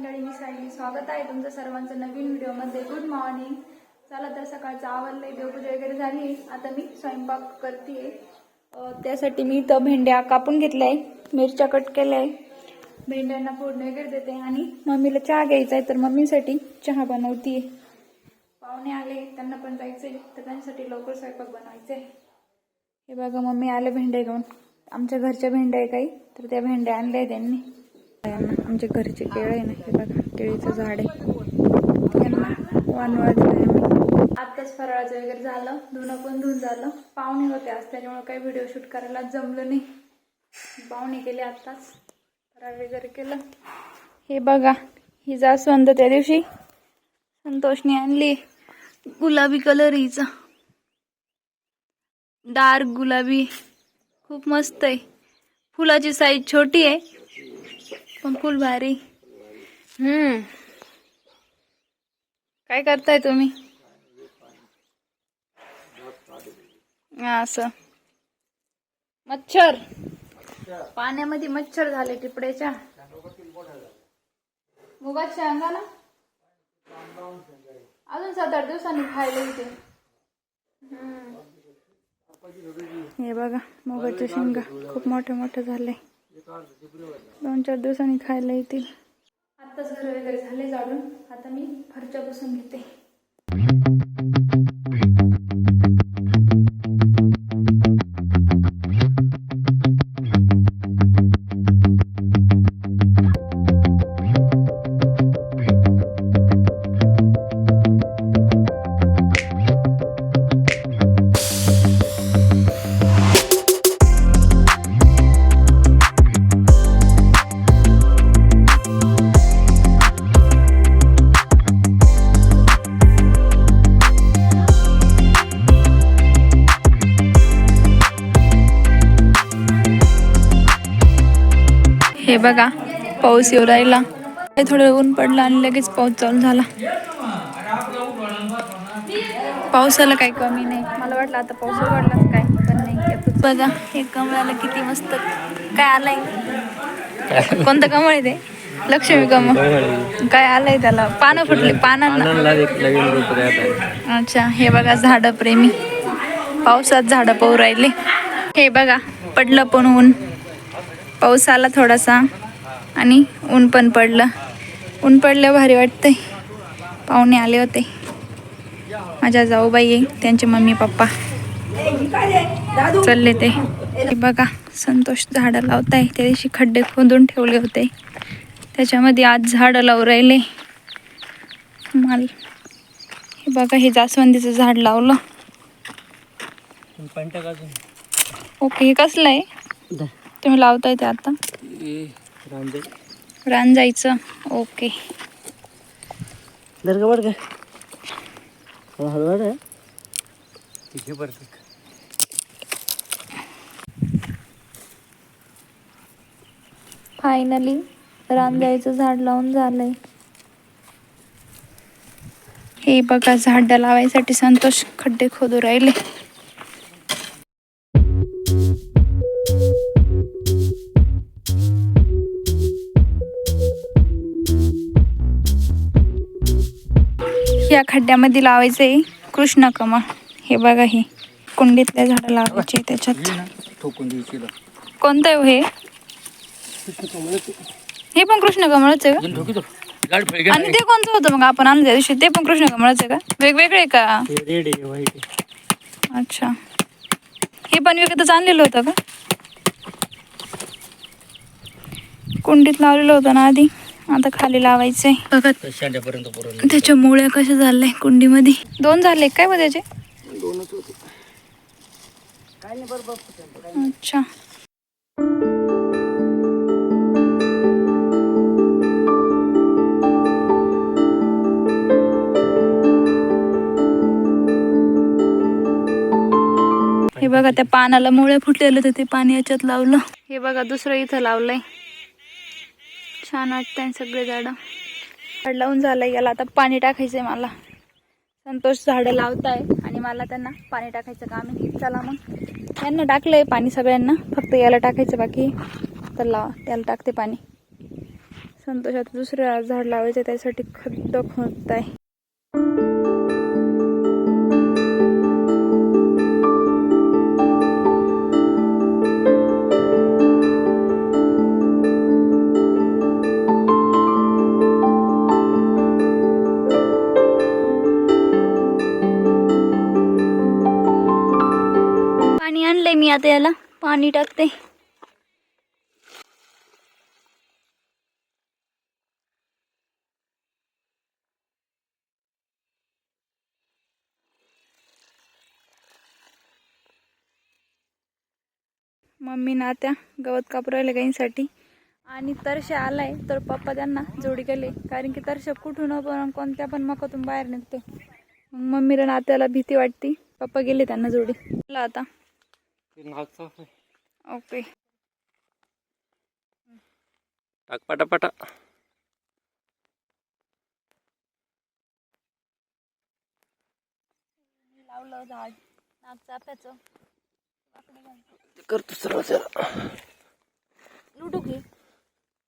मंडळी मी सायली. स्वागत आहे तुमचं सर्वांचं नवीन व्हिडिओमध्ये. गुड मॉर्निंग चला तर सकाळचं आवडलंय देवपूजा वगैरे झाली. आता मी स्वयंपाक करते त्यासाठी मी इथं भेंड्या कापून घेतल्या आहे मिरच्या कट केल्या आहे भेंड्यांना फोडणी वगैरे देते आणि मम्मीला चहा घ्यायचा आहे तर मम्मीसाठी चहा बनवते पाहुणे आले त्यांना पण जायचंय तर त्यांच्यासाठी लवकर स्वयंपाक बनवायचे आहे हे बघा मम्मी आले भेंड्या घेऊन. आमच्या घरच्या भेंड्या आहे काही तर त्या भेंड्या आणल्या त्यांनी. आमच्या घरचे केळ आहे ना हे बघा केळीचं झाड आहे. त्यांना वानवळा आत्ताच फराळाचं वगैरे झालं धुणं पण धुऊन झालं. पाहुणे होते आज त्याच्यामुळे काही व्हिडिओ शूट करायला जमलं नाही. पाहुणे केले आत्ताच फराळ वगैरे केलं. हे बघा ही जास्वंद त्या दिवशी. संतोषने आणली गुलाबी कलर हिचा डार्क गुलाबी. खूप मस्त आहे. फुलाची साईज छोटी आहे. पण फुल भारी. हम्म. काय करताय तुम्ही? असं. मच्छर. पाण्यामध्ये मच्छर झाले टिपड्याच्या मुगाच्या अंगा ना अजून सात आठ दिवसांनी खायला येते. हम्म. हे बघा मुगाच्या शेंगा खूप मोठे मोठे झाले दोन चार दिवसांनी खायला येतील. आत्ताच घर वगैरे झाले जाडून. आता मी फरच्या बसून घेते. हे बघा पाऊस येऊ राहिला. थोडं ऊन पडलं आणि लगेच पाऊस चालू झाला. पावसाला काही कमी नाही. मला वाटलं आता पाऊस उघडलाच काय पण नाही. बघा हे कमळाला किती मस्त काय आलंय? कोणतं कमळ आहे ते? लक्ष्मी कमळ. काय आलंय त्याला? पानं फुटले पानांना. अच्छा हे बघा झाडं प्रेमी. पावसात झाडं पाहू राहिले. हे बघा पडलं पण ऊन. पाऊस आला थोडासा आणि ऊन पण पडलं. ऊन पडलं भारी वाटतंय. पाहुणे आले होते. माझ्या जाऊबाई आहे त्यांचे मम्मी पप्पा. चालले ते. हे बघा संतोष झाडं लावताय. त्या दिवशी खड्डे खोदून ठेवले होते. त्याच्यामध्ये आज झाडं लावू राहिले. माल हे बघा हे जास्वंदीचं झाड लावलं. ओके हे कसलं आहे? तुम्ही लावताय ते आता? ओके. दर्गवाड हळूहळू आहे तिथे पडते फायनली रांजायचं झाड लावून झालंय. हे बघा झाड लावायसाठी संतोष खड्डे खोदू राहिले. या खड्ड्यामध्ये लावायचं आहे. कृष्ण कमळ हे बघा हे. कुंडीतल्या झाडं लावायचे त्याच्यात. कोणतं आहे हो हे? हे पण कृष्ण कमळच आहे का? आणि ते कोणतं होतं मग आपण आणलं त्या दिवशी? ते पण कृष्ण कमळच आहे का? वेगवेगळे का? अच्छा. हे पण विकतच आणलेलं होतं का? कुंडीत लावलेलं होतं ना आधी. आता खाली लावायचंय. बघा. त्याच्या मुळ्या कशा झाल्या कुंडीमध्ये? दोन झाले काय मग त्याचे? दोनच होते. अच्छा. हे बघा त्या पानाला मुळे फुटलेलं तर ते पाणी याच्यात लावलं. हे बघा दुसरं इथं लावलंय. छान वाटतंय सगळे झाडं. झाड लावून झालंय याला आता पाणी टाकायचंय मला. संतोष झाडं लावताय आणि मला त्यांना पाणी टाकायचं काम आहे. चला मग. यांना टाकलंय पाणी सगळ्यांना. फक्त याला टाकायचं बाकी. तर लावा त्याला टाकते पाणी. संतोषात दुसरं झाड लावायचं त्यासाठी खड्ड खोदत आहे पाणी टाकते मम्मी ना त्या गवत कापरायला गाईंसाठी. आणि तरशा आलाय तर पप्पा त्यांना जोडी गेले कारण की तरशा कुठून पण कोणत्या पण मकातून बाहेर निघते. मग मम्मीला नात्याला भीती वाटते. पप्पा गेले त्यांना जोडी. चला आता. ओके. टाक पाटा लावलं झाड नाग चाफ्याचं ते करतो सर्व लुटू घे.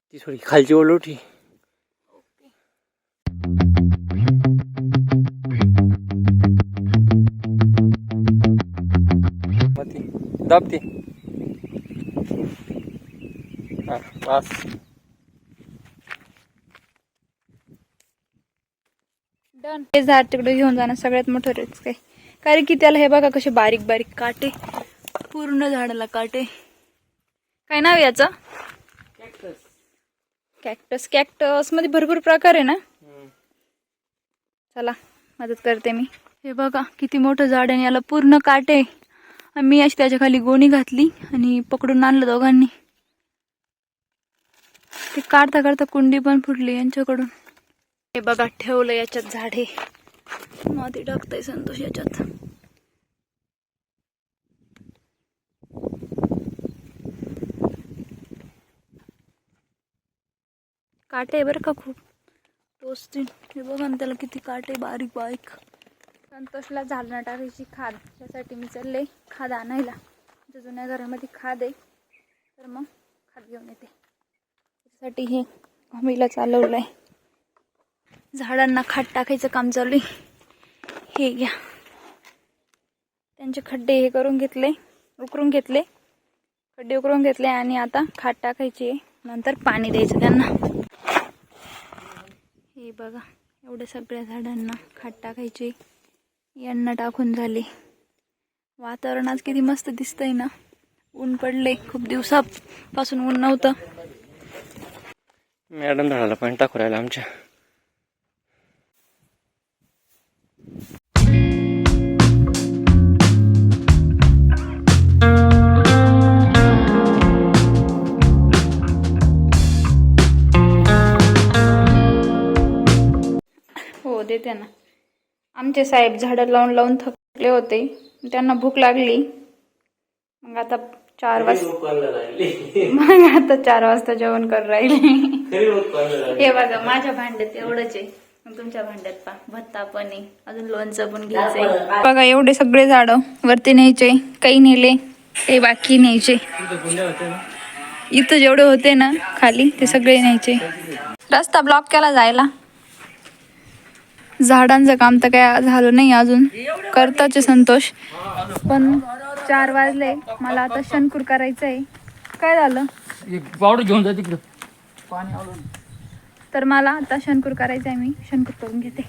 ती थोडी खालची ओढ उठी. ओके. मग ती दाब ती हा बस डन हे झाड तिकडे घेऊन जाणं सगळ्यात मोठं रिस्क आहे. कारण की त्याला हे बघा कसे बारीक बारीक काटे पूर्ण झाडाला काटे. काय नाव याचं? कॅक्टस कॅक्टसमध्ये भरपूर प्रकार आहे ना? चला मदत करते मी. हे बघा किती मोठं झाड आहे आणि याला पूर्ण काटे. मी अशी त्याच्याखाली गोणी घातली आणि पकडून आणलं दोघांनी. ते काढता काढता कुंडी पण फुटली यांच्याकडून. हे बघा ठेवलं याच्यात झाडे. माती टाकताय संतोष याच्यात. काटे बर बरं का खूप. टोचतील हे बघा ना त्याला किती काटे बारीक बारीक. संतोषला झालना टाकायची खाद त्यासाठी मी चालले खाद आणायला. आमच्या जुन्या घरामध्ये खाद आहे. तर मग खाद घेऊन येते. त्यासाठी हे मम्मीला चालवलं आहे झाडांना खाट टाकायचं काम चालू आहे. हे घ्या. त्यांचे खड्डे हे करून घेतले उकरून घेतले. खड्डे उकरून घेतले आणि आता खाट टाकायची आहे. नंतर पाणी द्यायचं त्यांना. हे बघा एवढ्या सगळ्या झाडांना खाट टाकायची यांना टाकून झाले. वातावरण आज किती मस्त दिसतंय ना. ऊन पडले खूप दिवसापासून ऊन नव्हतं. मॅडम झाडाला पाणी टाकू राहिला आमच्या. हो देते ना. आमचे साहेब झाडं लावून लावून थकले होते. त्यांना भूक लागली. मग आता चार वाजता मग आता चार वाजता जेवण करून राहिले. हे बघा माझ्या भांड्यात एवढंच आहे. तुमच्या भांड्यात पा भत्ता पण आहे. अजून लोणचं पण घ्यायचंय बघा एवढे सगळे झाडं वरती न्यायचे. काही नेले काही बाकी न्यायचे. इथं जेवढे होते ना खाली ते सगळे न्यायचे. रस्ता ब्लॉक केला जायला. झाडांचं काम तर काय झालं नाही अजून. करताच संतोष. पण चार वाजले. मला आता शनकूर करायचं आहे काय झालं? पावडर घेऊन जा तिकडं. पाणी तर मला आता शनकूर करायचं आहे मी. शनकूर करून घेते.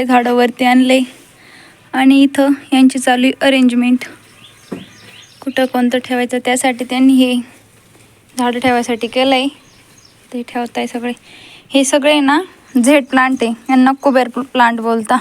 सगळे झाडावरती आणले. आणि इथं यांची चालू आहे अरेंजमेंट कुठं कोणतं ठेवायचं त्यासाठी त्यांनी हे झाडं ठेवायसाठी केलं आहे ते ठेवत आहे सगळे. हे सगळे ना झेड प्लांट आहे. यांना कुबेर प्लांट बोलता.